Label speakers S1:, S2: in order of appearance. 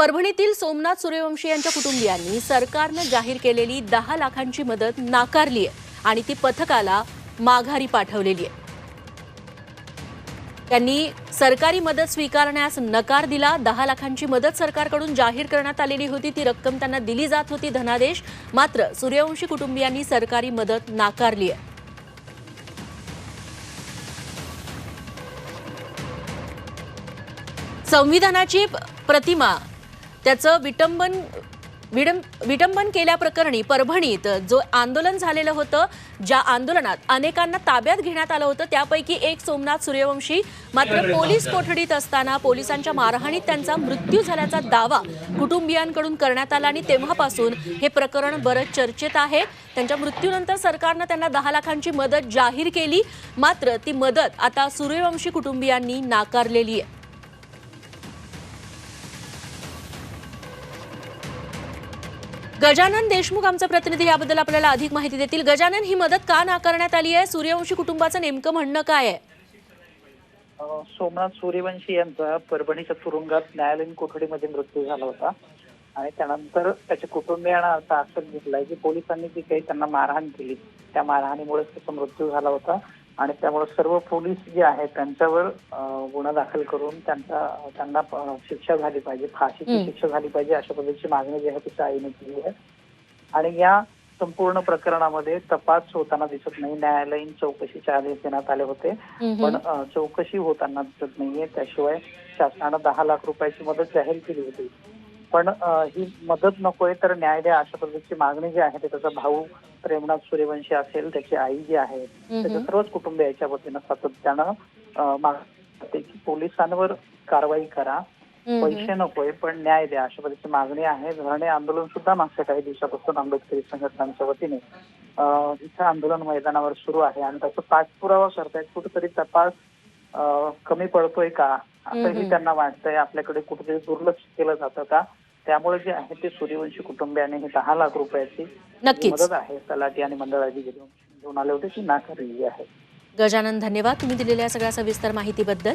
S1: परभणीतील सोमनाथ सूर्यवंशी यांच्या कुटुंबियांनी सरकारनं जाहीर केलेली दहा लाखांची मदत नाकारली आहे आणि ती पथकाला माघारी पाठवलेली आहे. त्यांनी सरकारी मदत स्वीकारण्यास नकार दिला. दहा लाखांची मदत सरकारकडून जाहीर करण्यात आलेली होती. ती रक्कम त्यांना दिली जात होती धनादेश. मात्र सूर्यवंशी कुटुंबियांनी सरकारी मदत नाकारली आहे. संविधानाची प्रतिमा त्याचं विटंबन विडं विटंबन केल्याप्रकरणी परभणीत जो आंदोलन झालेलं होतं ज्या आंदोलनात अनेकांना ताब्यात घेण्यात आलं होतं त्यापैकी एक सोमनाथ सूर्यवंशी. मात्र पोलीस कोठडीत असताना पोलिसांच्या मारहाणीत त्यांचा मृत्यू झाल्याचा दावा कुटुंबियांकडून करण्यात आला आणि तेव्हापासून हे प्रकरण बरंच चर्चेत आहे. त्यांच्या मृत्यूनंतर सरकारनं त्यांना दहा लाखांची मदत जाहीर केली. मात्र ती मदत आता सूर्यवंशी कुटुंबियांनी नाकारलेली आहे. गजानन देशमुख आमचे प्रतिनिधी याबद्दल आपल्याला अधिक माहिती देतील. गजानन ही मदत का नाकारण्यात आली आहे? सूर्यवंशी कुटुंबाचं नेमकं म्हणणं काय आहे?
S2: सोमनाथ सूर्यवंशी यांचा परभणीच्या तुरुंगात न्यायालयीन कोठडीमध्ये मृत्यू झाला होता. आणि त्यानंतर त्याच्या कुटुंबियांना असा आक्षेप घेतलाय की पोलिसांनी जी काही त्यांना मारहाण केली त्या मारहाणीमुळे त्याचा मृत्यू झाला होता. आणि त्यामुळे सर्व पोलीस जे आहेत त्यांच्यावर गुन्हा दाखल करून त्यांचा त्यांना शिक्षा झाली पाहिजे. फाशीची. शिक्षा झाली पाहिजे अशा पद्धतीची मागणी जी आहे तिच्या आईने केली आहे. आणि या संपूर्ण प्रकरणामध्ये तपास होताना दिसत नाही. न्यायालयीन चौकशीचे आदेश देण्यात आले होते. पण चौकशी होताना दिसत नाहीये. त्याशिवाय शासनानं दहा लाख रुपयाची मदत जाहीर केली होती. पण ही मदत नकोय तर न्याय द्या अशा पद्धतीची मागणी जी आहे ते त्याचा भाऊ प्रेमनाथ सूर्यवंशी असेल त्याची आई जी आहे त्याच्या सर्वच कुटुंब याच्या वतीनं सातत्यानं पोलिसांवर कारवाई करा. पैसे नकोय पण न्याय द्या अशा पद्धतीची मागणी आहे. धरणे आंदोलन सुद्धा मागच्या काही दिवसापासून आंबेडकरी संघटनांच्या वतीने इथं आंदोलन मैदानावर सुरू आहे. आणि त्याचा पाठपुरावा करतायत कुठेतरी तपास कमी पडतोय का? असंही. त्यांना वाटतंय. आपल्याकडे कुठेतरी दुर्लक्ष केलं जातं का? त्यामुळे जे आहे ते सूर्यवंशी कुटुंबियाने ही दहा लाख रुपयाची मदत आहे. तलाठी आणि मंडळाची घेऊन आले होते ती नाकारलेली आहे.
S1: गजानन धन्यवाद तुम्ही दिलेल्या सगळ्या सविस्तर माहितीबद्दल.